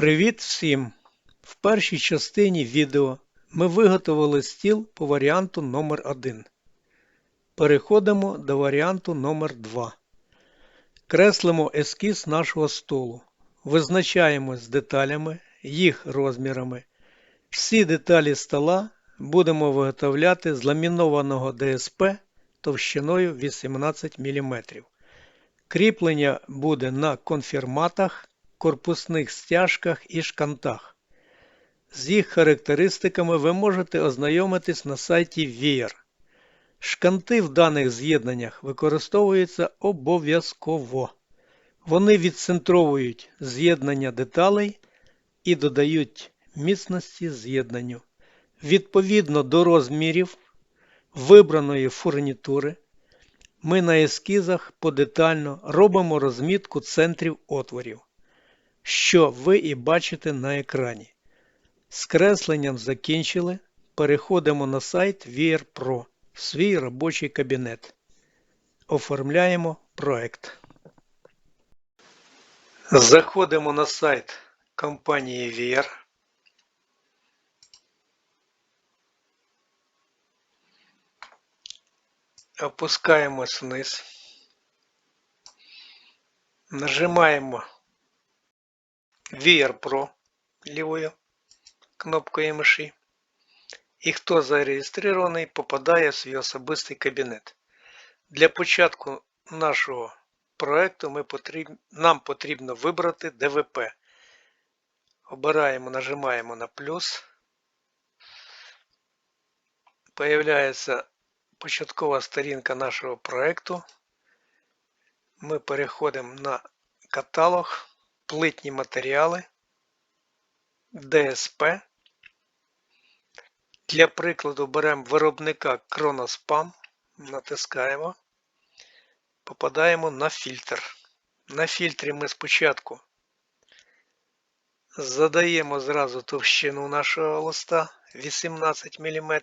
Привіт всім! В першій частині відео ми виготовили стіл по варіанту номер 1 Переходимо до варіанту номер 2 Креслимо ескіз нашого столу. Визначаємось з деталями, їх розмірами. Всі деталі стола будемо виготовляти з ламінованого ДСП товщиною 18 мм. Кріплення буде на конфірматах, корпусних стяжках і шкантах. З їх характеристиками ви можете ознайомитись на сайті VIR. Шканти в даних з'єднаннях використовуються обов'язково. Вони відцентровують з'єднання деталей і додають міцності з'єднанню. Відповідно до розмірів вибраної фурнітури, ми на ескізах подетально робимо розмітку центрів отворів, що ви і бачите на екрані. З кресленням закінчили. Переходимо на сайт VR Pro в свій робочий кабінет. Оформляємо проект. Заходимо на сайт компанії VR. Опускаємось вниз. Нажимаємо VR Pro лівою кнопкою миші. І хто зареєстрований, попадає в свій особистий кабінет. Для початку нашого проекту ми потріб... нам потрібно вибрати ДВП. Обираємо, нажимаємо на плюс. Появляється початкова сторінка нашого проекту. Ми переходимо на каталог, плитні матеріали, ДСП. Для прикладу беремо виробника Кроноспам, натискаємо, попадаємо на фільтр. На фільтрі ми спочатку задаємо зразу товщину нашого листа 18 мм.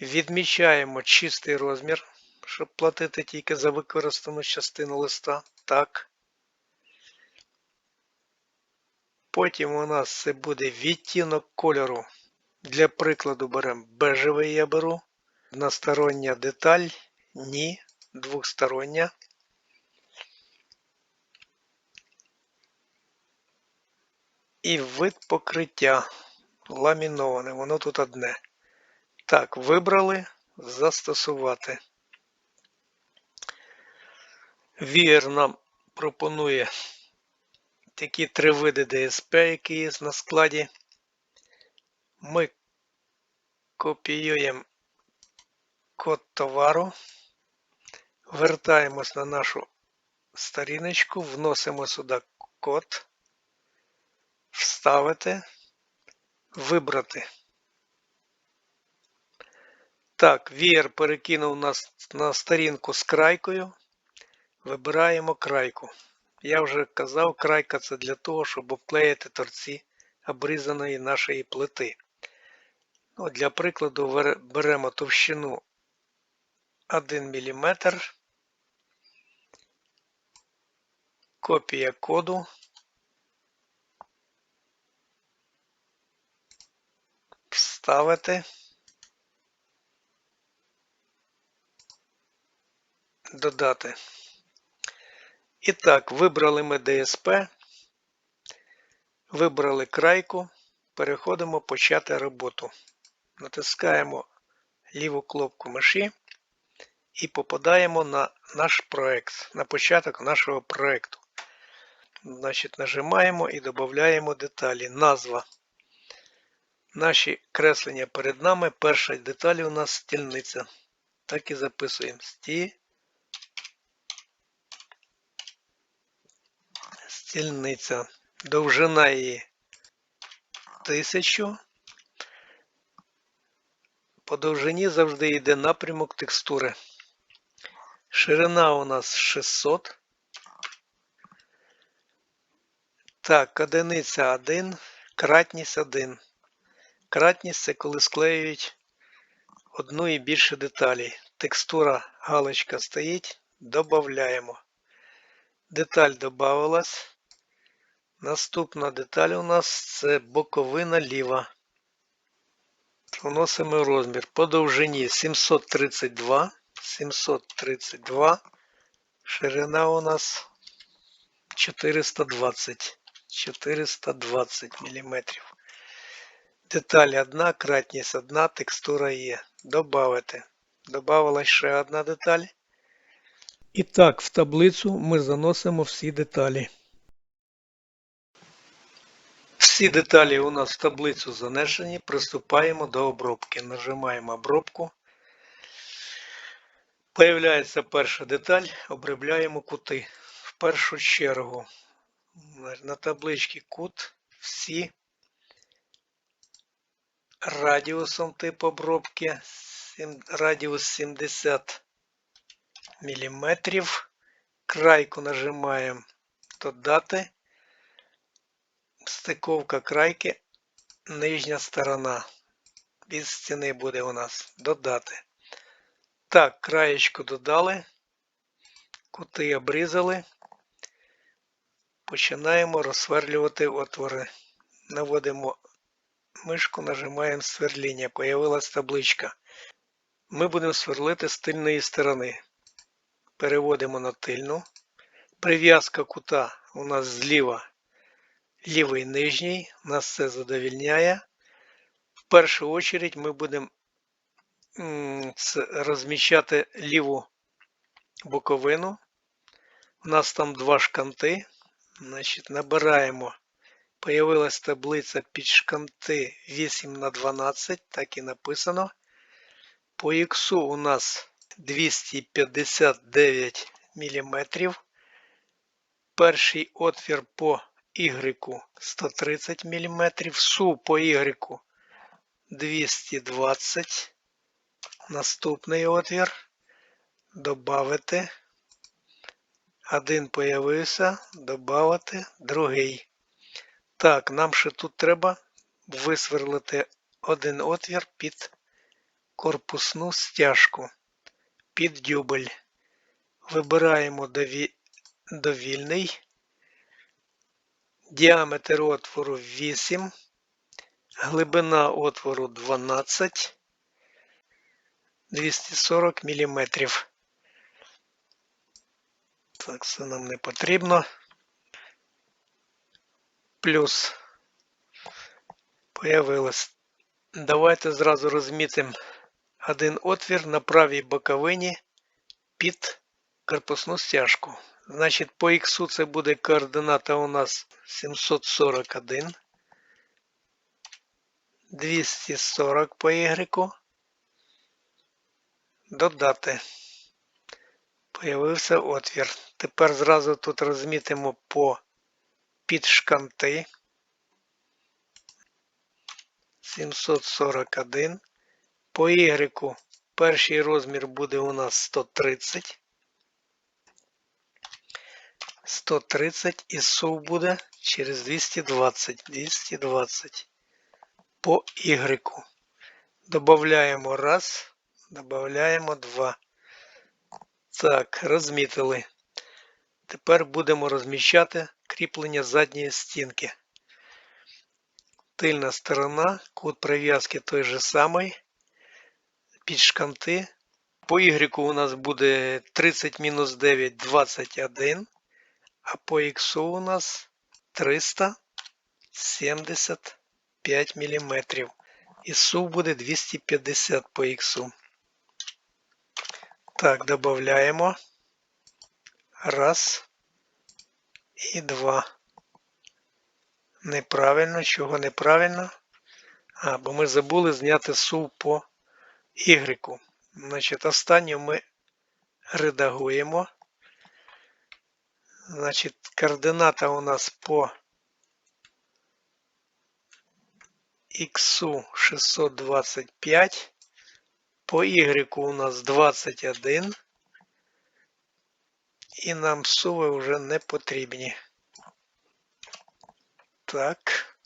Відмічаємо чистий розмір, щоб платити тільки за використану частину листа. Так. Потім у нас це буде відтінок кольору. Для прикладу беремо бежевий я беру. Одностороння деталь. Ні. Двохстороння. І вид покриття. Ламіноване. Воно тут одне. Так, вибрали. Застосувати. Віер нам пропонує такі три види ДСП, які є на складі. Ми копіюємо код товару, вертаємось на нашу сторіночку, вносимо сюди код, вставити, вибрати. Так, VR перекинув нас на сторінку з крайкою. Вибираємо крайку. Я вже казав, крайка це для того, щоб обклеїти торці обрізаної нашої плити. Ну, Для прикладу беремо товщину 1 мм, копія коду. Вставити. Додати. І так, вибрали ми ДСП, вибрали крайку, переходимо почати роботу. Натискаємо ліву кнопку миші і попадаємо на наш проект, на початок нашого проекту. Значить, Нажимаємо і додаємо деталі. Назва. Наші креслення перед нами. Перша деталь у нас стільниця. Так і записуємо. Сті. Стільниця. Довжина її 1000. По довжині завжди йде напрямок текстури. Ширина у нас 600. Так, одиниця 1, кратність 1. Кратність це коли склеюють одну і більше деталей. Текстура галочка стоїть, додаємо. Деталь додавалась. Наступна деталь у нас це боковина ліва. Вносимо розмір по довжині 732, 732, ширина у нас 420, 420 мм. Деталь одна, кратність одна, текстура є. Добавити. Добавилась ще одна деталь. І так, в таблицю ми заносимо всі деталі. Всі деталі у нас в таблицю занесені. Приступаємо до обробки. Нажимаємо обробку. Появляється перша деталь. Обробляємо кути. В першу чергу на табличці кут всі радіусом тип обробки. Радіус 70 мм. Крайку нажимаємо додати. Стиковка крайки, нижня сторона. Від стіни буде у нас додати. Так, краєчку додали, кути обрізали. Починаємо розсверлювати отвори. Наводимо мишку, нажимаємо сверління. Появилась табличка. Ми будемо сверлити з тильної сторони. Переводимо на тильну. Прив'язка кута у нас зліва лівий нижній. Нас це задовільняє. В першу очередь ми будемо розміщати ліву боковину. У нас там два шканти. Значить, Набираємо. Появилась таблиця під шканти 8 на 12, так і написано. По Х у нас 259 мм. Перший отвір по Y 130 мм, СУ по Y 220 Наступний отвір. Добавити. Один появився, додати другий. Так, нам ще тут треба висверлити один отвір під корпусну стяжку, під дюбель. Вибираємо довільний. Діаметр отвору 8, глибина отвору 12, 240 мм. Так, це нам не потрібно. Плюс появилось. Давайте зразу розмітимо один отвір на правій боковині під корпусну стяжку. Значить, по Х це буде координата у нас 741. 240 по Y. Додати. Появився отвір. Тепер зразу тут розмітимо по підшканти. 741. По Y перший розмір буде у нас 130. 130 і сув буде через 220. 220 по Y. Добавляємо раз, додаємо два. Так, розмітили. Тепер будемо розміщати кріплення задньої стінки. Тильна сторона, кут прив'язки той же самий. Під шканти. По Y у нас буде 30 мінус 9 21 а по Х у нас 375 мм. І СУ буде 250 по Х. Так, додаємо. Раз. І два. Неправильно, чого неправильно? А, бо ми забули зняти СУ по Y. Значить, останню ми редагуємо. Значит, координата у нас по x 625, по y у нас 21, і нам суви вже не потрібні. Так.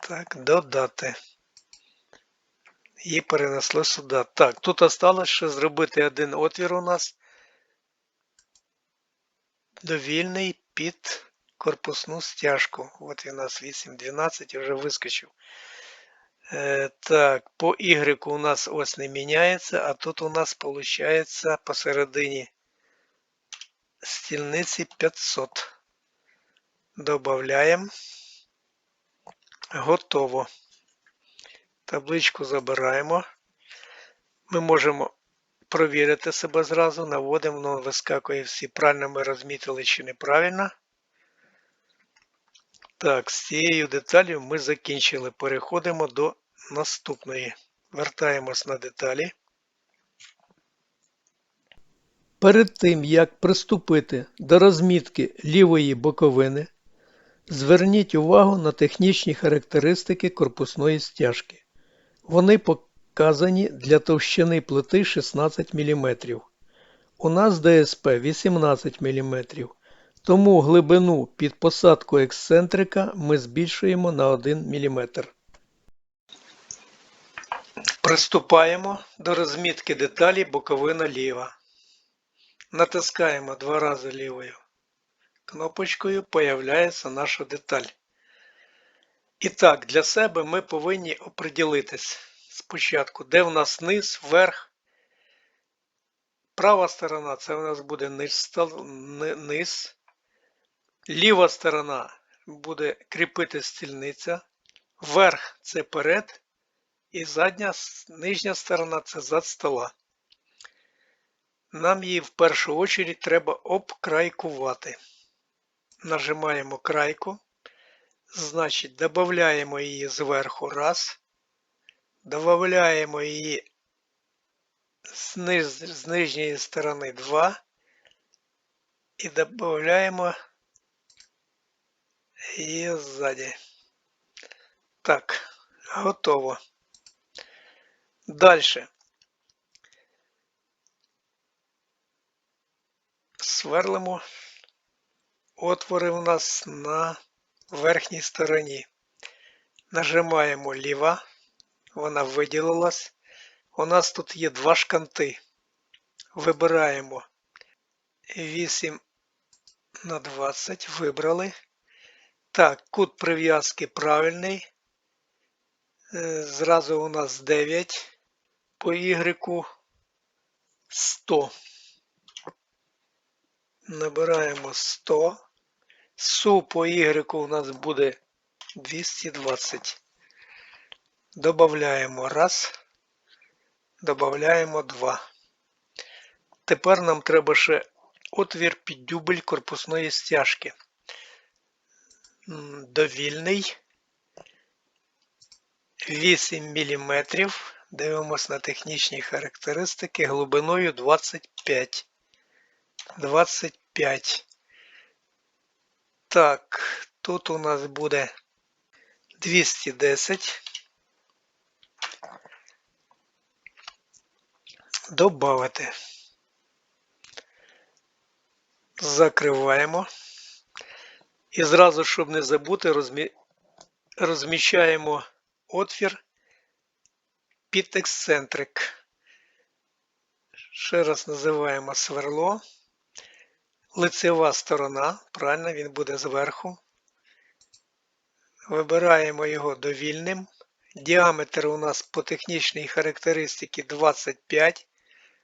Так, додати. І перенесли сюди. Так, тут осталось ще зробити один отвір у нас довільний під корпусну стяжку. От він у нас 8.12 вже вискочив. Е, так, по Y у нас ось не міняється, а тут у нас виходить посередині стільниці 500. Добавляємо. Готово. Табличку забираємо. Ми можемо провірити себе зразу, наводимо, воно вискакує всі. Правильно ми розмітили чи неправильно. Так, з цією деталью ми закінчили. Переходимо до наступної. Вертаємось на деталі. Перед тим, як приступити до розмітки лівої боковини, зверніть увагу на технічні характеристики корпусної стяжки. Вони показані для товщини плити 16 мм. У нас ДСП 18 мм, тому глибину під посадку ексцентрика ми збільшуємо на 1 мм. Приступаємо до розмітки деталі боковина ліва. Натискаємо два рази лівою кнопочкою, появляється наша деталь. І так, для себе ми повинні оприділитись спочатку, де в нас низ, верх. Права сторона це у нас буде низ. Ліва сторона буде кріпити стільниця. Верх це перед. І задня нижня сторона це зад стола. Нам її в першу очередь треба обкрайкувати. Нажимаємо крайку. Значить, додаємо її зверху раз. Додаємо її з, низ, з нижньої сторони 2. І додаємо її ззаді. Так, готово. Дальше. Сверлимо отвори у нас на верхній стороні. Нажимаємо ліва, вона виділилась. У нас тут є два шканти. Вибираємо 8 на 20, вибрали. Так, кут прив'язки правильний. Е, зразу у нас 9 по Y 100. Набираємо 100. Су по Y у нас буде 220. Добавляємо раз. Добавляємо 2. Тепер нам треба ще отвір під дюбель корпусної стяжки. Довільний. 8 мм. Дивимось на технічні характеристики глибиною 25. 25. Так, тут у нас буде 210. Добавити. Закриваємо. І зразу, щоб не забути, розмі... розміщаємо отвір під ексцентрик. Ще раз називаємо сверло. Лицева сторона, правильно, він буде зверху. Вибираємо його довільним. Діаметр у нас по технічній характеристиці 25.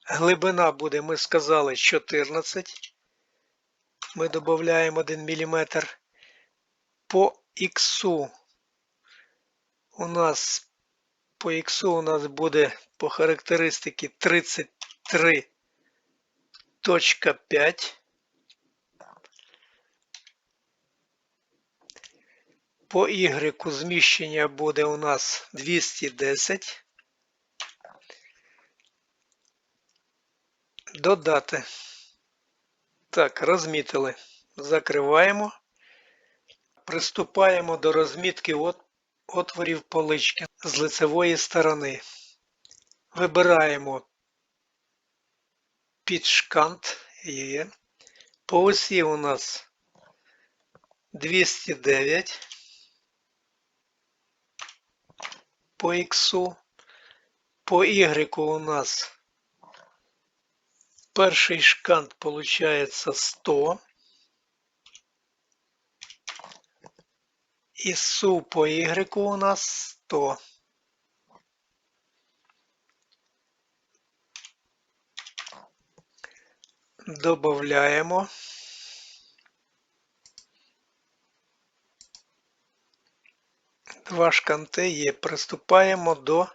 Глибина буде, ми сказали, 14. Ми додаємо 1 мм. По Х у нас по Х у нас буде по характеристиці 33.5. По Y зміщення буде у нас 210. Додати. Так, розмітили. Закриваємо. Приступаємо до розмітки от, отворів полички з лицевої сторони. Вибираємо під шкант. Є. По осі у нас 209. по X. По Y у нас перший шкант получается 100. І су по Y у нас 100. Добавляємо. Два шканти є. Приступаємо до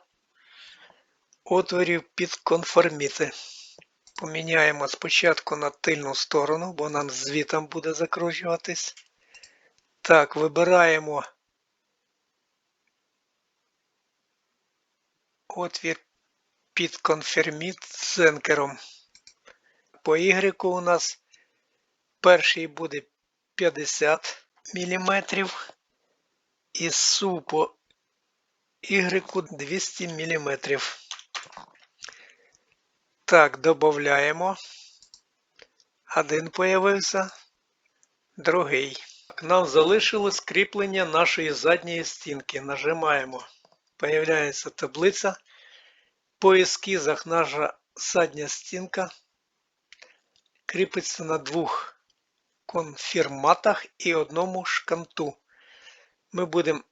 отворів під конформіти. Поміняємо спочатку на тильну сторону, бо нам звітом буде закручуватись. Так, вибираємо отвір під конферміт з енкером. По Y у нас перший буде 50 мм і су по Y 200 мм. Так, додаємо. Один появився, другий. Нам залишилось кріплення нашої задньої стінки. Нажимаємо. Появляється таблиця. По ескізах наша задня стінка кріпиться на двох конфірматах і одному шканту. Ми будемо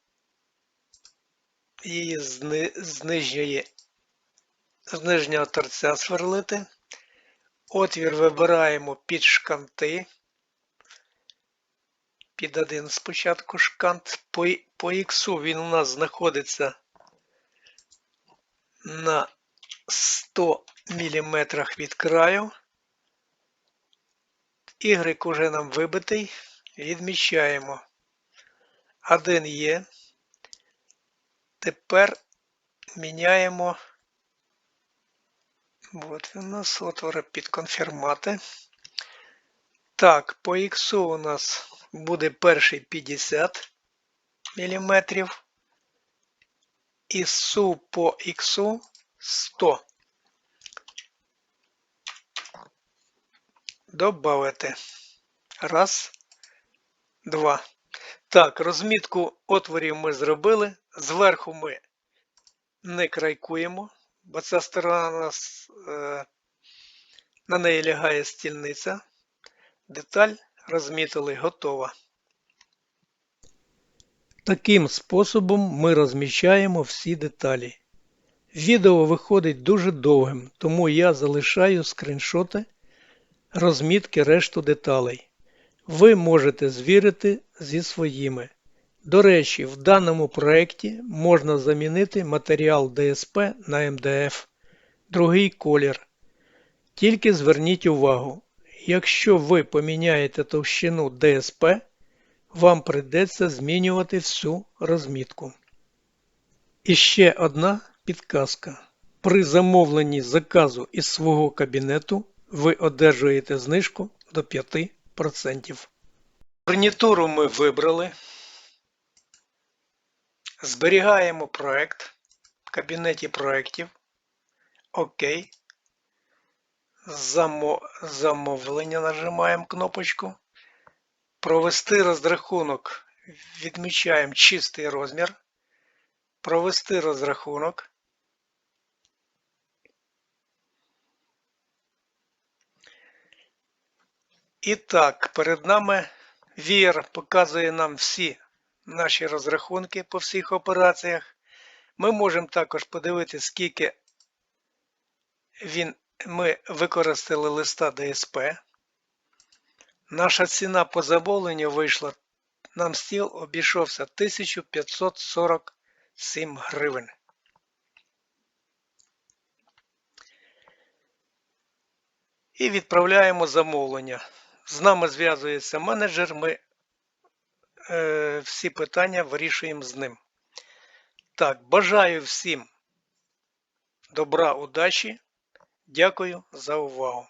її з, нижньої... з нижнього торця сверлити. Отвір вибираємо під шканти. Під один спочатку шкант. По, по іксу він у нас знаходиться на 100 мм від краю. Y уже нам вибитий. Відмічаємо. Один є. Тепер міняємо. От він у нас отвори під конфірмати. Так, по X у нас буде перший 50 мм. І су по X 100. Добавити. Раз, два. Так, розмітку отворів ми зробили. Зверху ми не крайкуємо, бо ця сторона у нас е, на неї лягає стільниця. Деталь розмітили готова. Таким способом ми розміщаємо всі деталі. Відео виходить дуже довгим, тому я залишаю скріншоти розмітки решту деталей. Ви можете звірити зі своїми. До речі, в даному проєкті можна замінити матеріал ДСП на МДФ, другий колір. Тільки зверніть увагу, якщо ви поміняєте товщину ДСП, вам прийдеться змінювати всю розмітку. І ще одна підказка. При замовленні заказу із свого кабінету ви одержуєте знижку до 5%. Гарнітуру ми вибрали. Зберігаємо проект в кабінеті проєктів. ОК. Замовлення нажимаємо кнопочку. Провести розрахунок. Відмічаємо чистий розмір. Провести розрахунок. І так, перед нами VR показує нам всі наші розрахунки по всіх операціях. Ми можемо також подивитися, скільки він, ми використали листа ДСП. Наша ціна по замовленню вийшла, нам стіл обійшовся 1547 гривень. І відправляємо замовлення. З нами зв'язується менеджер, ми е, всі питання вирішуємо з ним. Так, бажаю всім добра, удачі. Дякую за увагу.